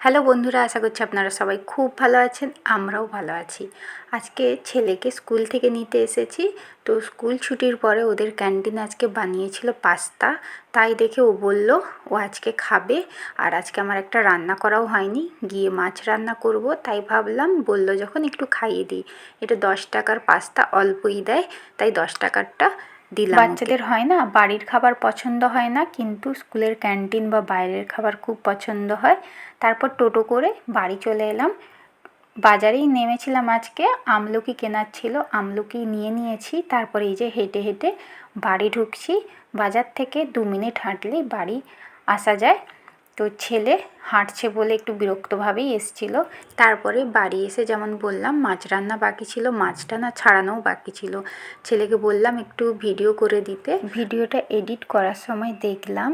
Hello বন্ধুরা, আশা করছি আপনারা সবাই খুব ভালো আছেন, আমরাও ভালো আছি। আজকে ছেলেকে স্কুল থেকে নিতে এসেছি, তো স্কুল ছুটির পরে ওদের ক্যান্টিনে আজকে বানিয়েছিল পাস্তা। তাই দেখে ও বলল, ও আজকে খাবে। আর আজকে আমার একটা রান্না করাও হয়নি, গিয়ে মাছ রান্না করব। তাই ভাবলাম, বলল যখন একটু খাইয়ে দিই। এটা দশ টাকার পাস্তা, অল্পই দেয়, তাই দশ টাকারটা দিলাম বাচ্চাদের হয় না, বাড়ির খাবার পছন্দ হয় না, কিন্তু স্কুলের ক্যান্টিন বা বাইরের খাবার খুব পছন্দ হয়। তারপর টোটো করে বাড়ি চলে এলাম। বাজারেই নেমেছিলাম আজকে, আমলকি কেনার ছিল, আমলকি নিয়ে নিয়েছি। তারপরে এই যে হেঁটে হেঁটে বাড়ি ঢুকছি। বাজার থেকে দু মিনিট হাঁটলেই বাড়ি আসা যায়। তো ছেলে হাঁটছে বলে একটু বিরক্তভাবেই এসছিল। তারপরে বাড়ি এসে যেমন বললাম, মাছ রান্না বাকি ছিল মাছটা না ছাড়ানোও বাকি ছিল। ছেলেকে বললাম একটু ভিডিও করে দিতে। ভিডিওটা এডিট করার সময় দেখলাম,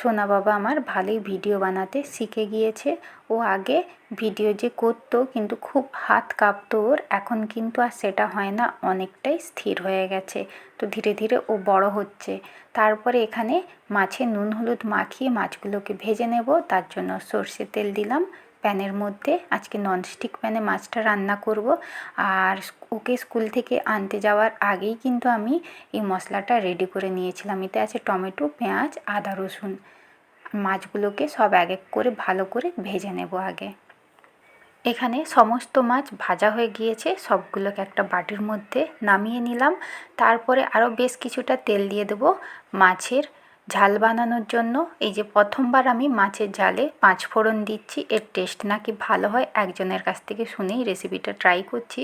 সোনা বাবা আমার ভালোই ভিডিও বানাতে শিখে গিয়েছে। ও আগে ভিডিও যে করতো, কিন্তু খুব হাত কাঁপতো ওর। এখন কিন্তু আর সেটা হয় না, অনেকটাই স্থির হয়ে গেছে। তো ধীরে ধীরে ও বড় হচ্ছে। তারপরে এখানে মাছে নুন হলুদ মাখিয়ে মাছগুলোকে ভেজে নেব, তার জন্য সর্ষে তেল দিলাম প্যানের মধ্যে। আজকে ননস্টিক প্যানে মাছটা রান্না করব। আর ওকে স্কুল থেকে আনতে যাওয়ার আগেই কিন্তু আমি এই মশলাটা রেডি করে নিয়েছিলাম। এতে আছে টমেটো, পেঁয়াজ, আদা, রসুন। মাছগুলোকে সব এক এক করে ভালো করে ভেজে নেব আগে। এখানে সমস্ত মাছ ভাজা হয়ে গিয়েছে। সবগুলোকে একটা বাটির মধ্যে নামিয়ে নিলাম। তারপরে আরও বেশ কিছুটা তেল দিয়ে দেবো। মাছের ঝাল বানানোর জন্য এই যে প্রথমবার আমি মাছের ঝালে পাঁচ ফোড়ন দিচ্ছি। এর টেস্ট নাকি ভালো হয় একজনের কাছ থেকে শুনেই রেসিপিটা ট্রাই করছি।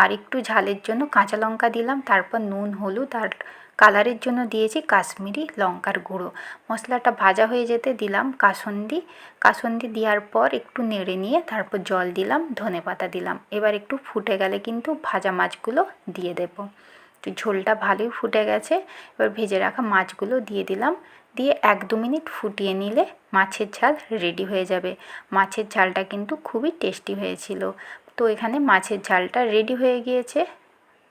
আর একটু ঝালের জন্য কাঁচা লঙ্কা দিলাম, তারপর নুন, হলুদ আর কালারের জন্য দিয়েছি কাশ্মীরি লঙ্কার গুঁড়ো। মশলাটা ভাজা হয়ে যেতে দিলাম কাসন্দি। কাসন্দি দেওয়ার পর একটু নেড়ে নিয়ে তারপর জল দিলাম ধনে পাতা দিলাম। এবার একটু ফুটে গেলে কিন্তু ভাজা মাছগুলো দিয়ে দেবো। তো ঝোলটা ভালোই ফুটে গেছে। এবার ভেজে রাখা মাছগুলো দিয়ে দিলাম। দিয়ে এক দু মিনিট ফুটিয়ে নিলে মাছের ঝাল রেডি হয়ে যাবে। মাছের ঝালটা কিন্তু খুবই টেস্টি হয়েছিল। তো এখানে মাছের ঝালটা রেডি হয়ে গিয়েছে।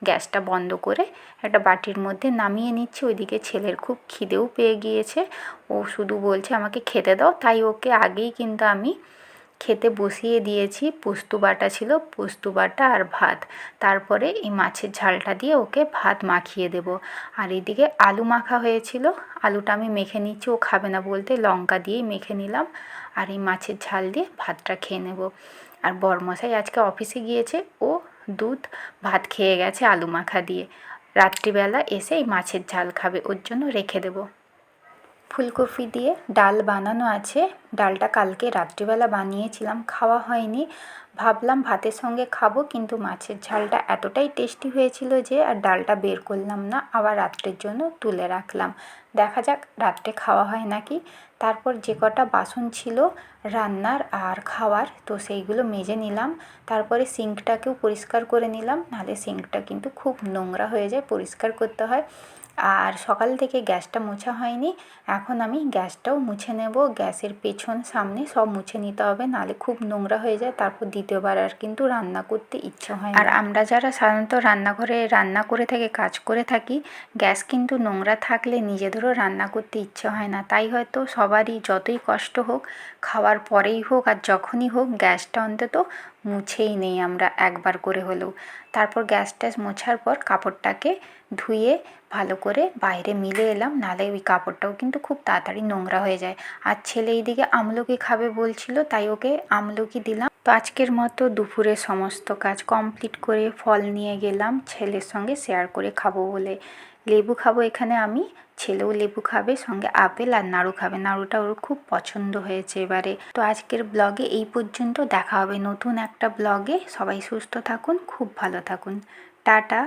গ্যাসটা বন্ধ করে একটা বাটির মধ্যে নামিয়ে নিচ্ছি। ওইদিকে ছেলের খুব খিদেও পেয়ে গিয়েছে। ও শুধু বলছে, আমাকে খেতে দাও। তাই ওকে আগেই কিন্তু আমি খেতে বসিয়ে দিয়েছি। পোস্ত বাটা ছিল, পোস্ত বাটা আর ভাত। তারপরে এই মাছের ঝালটা দিয়ে ওকে ভাত মাখিয়ে দেব। আর এদিকে আলু মাখা হয়েছিল। আলুটা আমি মেখে নিচ্ছি, ও খাবে না বলতে লঙ্কা দিয়েই মেখে নিলাম। আর এই মাছের ঝাল দিয়ে ভাতটা খেয়ে নেব। আর বরমশাই আজকে অফিসে গিয়েছে, ও দুধ, ভাত খেয়ে গেছে আলু মাখা দিয়ে। রাত্রিবেলা এসে এই মাছের ঝাল খাবে, ওর জন্য রেখে দেবো। ফুলকপি দিয়ে ডাল বানানো আছে। ডালটা কালকে রাত্রিবেলা বানিয়েছিলাম, খাওয়া হয়নি। ভাবলাম ভাতের সঙ্গে খাব, কিন্তু মাছের ঝালটা এতটাই টেস্টি হয়েছিল যে আর ডালটা বের করলাম না, আবার রাত্রের জন্য তুলে রাখলাম। দেখা যাক, রাত্রে খাওয়া হয় নাকি। তারপর যে কটা বাসন ছিল, রান্নার আর খাওয়ার, তো সেইগুলো মেজে নিলাম। তারপরে সিঙ্কটাকেও পরিষ্কার করে নিলাম, নাহলে সিঙ্কটা কিন্তু খুব নোংরা হয়ে যায়, পরিষ্কার করতে হয়। আর সকাল থেকে গ্যাসটা মোছা হয়নি। এখন আমি গ্যাসটাও মুছে নেব। গ্যাসের পেছন সামনে সব মুছে নিতে হবে নাহলে খুব নোংরা হয়ে যায়। তারপর দ্বিতীয়বার আর কিন্তু রান্না করতে ইচ্ছে হয় আর আমরা যারা সাধারণত রান্নাঘরে রান্না করে থাকি, কাজ করে থাকি, গ্যাস কিন্তু নোংরা থাকলে নিজেদেরও রান্না করতে ইচ্ছে হয় না। তাই হয়তো সবারই যতই কষ্ট হোক, খাওয়ার পরেই হোক আর যখনই হোক, গ্যাসটা অন্তত মুছেই নেই আমরা একবার করে হলেও। তারপর গ্যাস ট্যাস মোছার পর কাপড়টাকে ধুয়ে ভালো করে বাইরে মিলে এলাম নাহলে ওই কাপড়টাও কিন্তু খুব তাড়াতাড়ি নোংরা হয়ে যায়। আর ছেলে এইদিকে আমলকি খাবে বলছিল, তাই ওকে আমলকি দিলাম। তো আজকের মতো দুপুরে সমস্ত কাজ কমপ্লিট করে ফল নিয়ে গেলাম, ছেলের সঙ্গে শেয়ার করে খাব বলে। লেবু খাব এখানে আমি। ছেলেও লেবু খাবে, সঙ্গে আপেল আর নাড়ু খাবে। নাড়ুটা ওর খুব পছন্দ হয়েছে এবারে। তো আজকের ব্লগে এই পর্যন্ত। দেখা হবে নতুন একটা ব্লগে। সবাই সুস্থ থাকুন, খুব ভালো থাকুন। টাটা।